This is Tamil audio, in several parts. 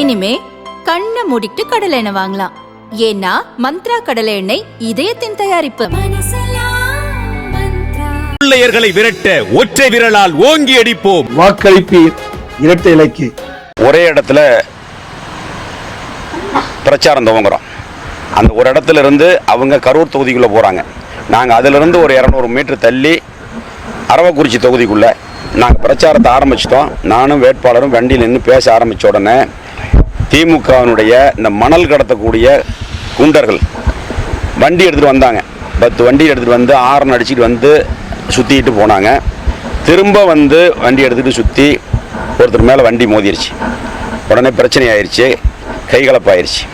இனிமே கண்ணை மூடிட்டு கடலை எண்ணெய் வாங்கலாம். ஏன்னா மந்த்ரா கடலை எண்ணெய் இதயத்தின் தயாரிப்பு. பிள்ளையர்களை விரட்ட ஒற்றை விரலால் ஓங்கி அடிப்போம். வாக்களிப்பீர் இரட்டை இலக்கு. ஒரே இடத்துல பிரச்சாரம் துவங்குறோம். அந்த ஒரு இடத்துல இருந்து அவங்க கரூர் தொகுதிக்குள்ளே போகிறாங்க நாங்கள் அதிலிருந்து ஒரு இரநூறு மீட்டர் தள்ளி அரவக்குறிச்சி தொகுதிக்குள்ளே நாங்கள் பிரச்சாரத்தை ஆரம்பிச்சிட்டோம். நானும் வேட்பாளரும் வண்டியில் நின்று பேச ஆரம்பித்த உடனே திமுகவினுடைய இந்த மணல் கடத்தக்கூடிய குண்டர்கள் வண்டி எடுத்துகிட்டு வந்தாங்க. பத்து வண்டி எடுத்துகிட்டு வந்து ஆரன் அடிச்சுட்டு வந்து சுற்றிட்டு போனாங்க. திரும்ப வந்து வண்டி எடுத்துகிட்டு சுற்றி ஒருத்தர் மேலே வண்டி மோதிருச்சு. உடனே பிரச்சனை ஆயிடுச்சு கைகலப்பாயிருச்சு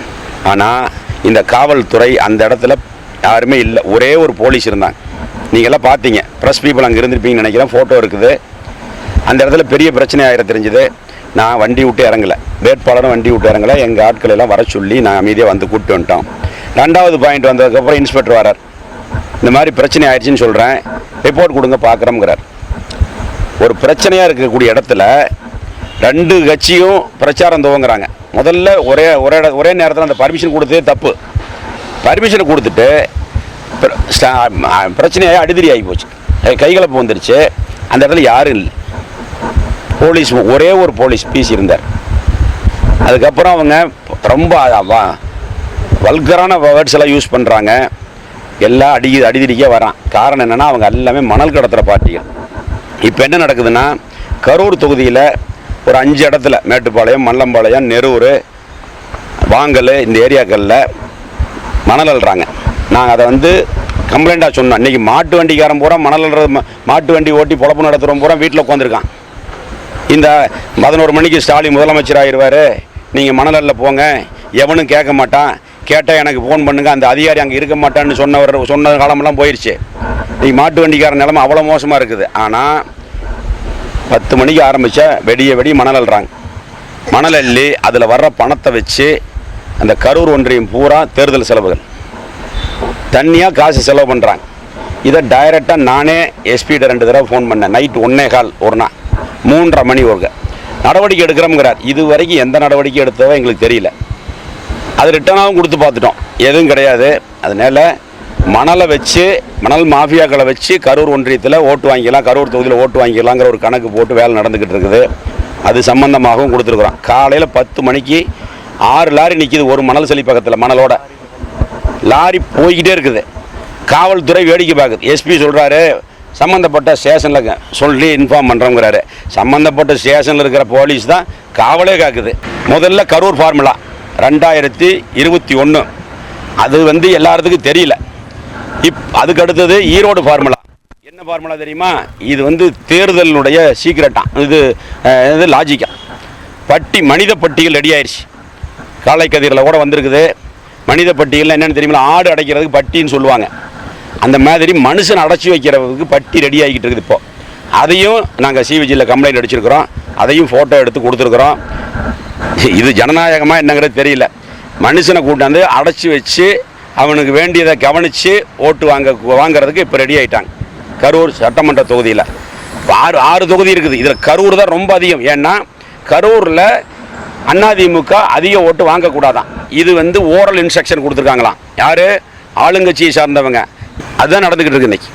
ஆனால் இந்த காவல்துறை அந்த இடத்துல யாருமே இல்லை. ஒரே ஒரு போலீஸ் இருந்தாங்க. நீங்கள்லாம் பார்த்தீங்க ப்ரெஸ் பீப்புள் அங்கே இருந்திருப்பீங்கன்னு நினைக்கிறேன். ஃபோட்டோ இருக்குது. அந்த இடத்துல பெரிய பிரச்சனை ஆகிட தெரிஞ்சுது. நான் வண்டி விட்டு இறங்கலை. வேட்பாளரும் வண்டி விட்டு இறங்கலை. எங்கள் ஆட்கள் எல்லாம் வர சொல்லி நான் அமைதியாக வந்து கூப்பிட்டு வந்துட்டோம். ரெண்டாவது பாயிண்ட் வந்ததுக்கப்புறம் இன்ஸ்பெக்டர் வரார் இந்த மாதிரி பிரச்சனை ஆயிடுச்சுன்னு சொல்கிறேன் ரிப்போர்ட் கொடுங்க பார்க்குறோங்கிறார் ஒரு பிரச்சனையாக இருக்கக்கூடிய இடத்துல ரெண்டு கட்சியும் பிரச்சாரம் துவங்குறாங்க. முதல்ல ஒரே ஒரே ஒரே நேரத்தில் அந்த பர்மிஷன் கொடுத்ததே தப்பு. பர்மிஷனை கொடுத்துட்டு பிரச்சனையாக அடிதடி ஆகி போச்சு. கை- கைகலப்பு வந்துருச்சு. அந்த இடத்துல யாரும் இல்லை. போலீஸ் ஒரே ஒரு போலீஸ் பீஸ் இருந்தார் அதுக்கப்புறம் அவங்க ரொம்ப வல்கரான வேர்ட்ஸ் எல்லாம் யூஸ் பண்ணுறாங்க எல்லாம் அடி அடிதடிக்கே வரான். காரணம் என்னென்னா அவங்க எல்லாமே மணல் கடத்துகிற பார்ட்டிகள் இப்போ என்ன நடக்குதுன்னா கரூர் தொகுதியில் ஒரு அஞ்சு இடத்துல மேட்டுப்பாளையம் மல்லம்பாளையம் நெரூர் வாங்கல் இந்த ஏரியாக்களில் மணல் அள்ளுறாங்க. நாங்கள் அதை வந்து கம்ப்ளைண்ட்டாக சொன்னோம். இன்றைக்கி மாட்டு வண்டிக்காரன் பூரா மணல் அல்றது மாட்டு வண்டி ஓட்டி பொழப்பு நடத்துகிறோம் பூரா வீட்டில் உட்காந்துருக்கான் இந்த பதினோரு மணிக்கு ஸ்டாலின் முதலமைச்சர் ஆயிடுவார் நீங்கள் மணலில் போங்க. எவனும் கேட்க மாட்டான். கேட்டால் எனக்கு ஃபோன் பண்ணுங்கள் அந்த அதிகாரி அங்கே இருக்க மாட்டான்னு சொன்னவர் சொன்ன காலமெல்லாம் போயிடுச்சு நீ மாட்டு வண்டிக்கார நிலமை அவ்வளோ மோசமாக இருக்குது. ஆனால் பத்து மணிக்கு ஆரம்பித்தா வெடிய வெடி மணல் அள்ளுறாங்க மணல் அள்ளி அதில் வர்ற பணத்தை வச்சு அந்த கரூர் ஒன்றியம் பூரா தேர்தல் செலவுகள். தண்ணியாக காசு செலவு பண்ணுறாங்க இதை டைரெக்டாக நானே எஸ்பிகிட்ட ரெண்டு தடவை ஃபோன் பண்ணேன். நைட் ஒன்னே கால் ஒரு நாள். மூன்றரை மணி ஒரு நடவடிக்கை எடுக்கிறோம்ங்கிறார். இது வரைக்கும் எந்த நடவடிக்கை எடுத்ததோ எங்களுக்கு தெரியல. அது ரிட்டர்னாகவும் கொடுத்து பார்த்துட்டோம். எதுவும் கிடையாது. அதனால மணலை வச்சு மணல் மாஃபியாக்களை வச்சு கரூர் ஒன்றியத்தில் ஓட்டு வாங்கிக்கலாம் கரூர் தொகுதியில் ஓட்டு வாங்கிக்கலாங்கிற ஒரு கணக்கு போட்டு வேலை நடந்துக்கிட்டு இருக்குது. அது சம்பந்தமாகவும் கொடுத்துருக்குறோம். காலையில் பத்து மணிக்கு ஆறு லாரி நிற்கிது ஒரு மணல் செலி பக்கத்தில் மணலோட. லாரி போய்கிட்டே இருக்குது. காவல்துறை வேடிக்கை பார்க்குது. எஸ்பி சொல்கிறாரு சம்மந்தப்பட்ட ஸ்டேஷனில் சொல்லி இன்ஃபார்ம் பண்ணுறோங்கிறாரு சம்மந்தப்பட்ட ஸ்டேஷனில் இருக்கிற போலீஸ் தான் காவலே காக்குது. முதல்ல கரூர் ஃபார்முலா ரெண்டாயிரத்தி இருபத்தி ஒன்று அது வந்து எல்லாத்துக்கும் தெரியல. இப் அதுக்கு அடுத்தது ஈரோடு ஃபார்முலா என்ன ஃபார்முலா தெரியுமா? இது வந்து தேர்தலினுடைய சீக்கிரட்டான் இது இது லாஜிக்கா பட்டி மனித பட்டியல் ரெடி ஆயிடுச்சு காலை கதிரில் கூட வந்திருக்குது. மனித பட்டியலில் என்னென்னு தெரியுமா ஆடு அடைக்கிறதுக்கு பட்டின்னு சொல்லுவாங்க. அந்த மாதிரி மனுஷன் அடைச்சி வைக்கிறதுக்கு பட்டி ரெடி ஆகிக்கிட்டு இருக்குது இப்போ. அதையும் நாங்கள் சிவிஜியில் கம்ப்ளைண்ட் அடிச்சிருக்கிறோம். அதையும் ஃபோட்டோ எடுத்து கொடுத்துருக்குறோம். இது ஜனநாயகமாக என்னங்கிறது தெரியல. மனுஷனை கூட்டாந்து அடைச்சி வச்சு அவனுக்கு வேண்டியதை கவனித்து ஓட்டு வாங்க வாங்குறதுக்கு இப்போ ரெடி ஆகிட்டாங்க கரூர் சட்டமன்ற தொகுதியில். ஆறு ஆறு தொகுதி இருக்குது. இதில் கரூர் தான் ரொம்ப அதிகம். ஏன்னா கரூரில் அதிமுக அதிக ஓட்டு வாங்கக்கூடாதான். இது வந்து ஓரல் இன்ஸ்ட்ரக்ஷன் கொடுத்துருக்காங்களாம். யார்? ஆளுங்கட்சியை சார்ந்தவங்க. அதுதான் நடந்துக்கிட்டு இருக்கு இன்னைக்கு.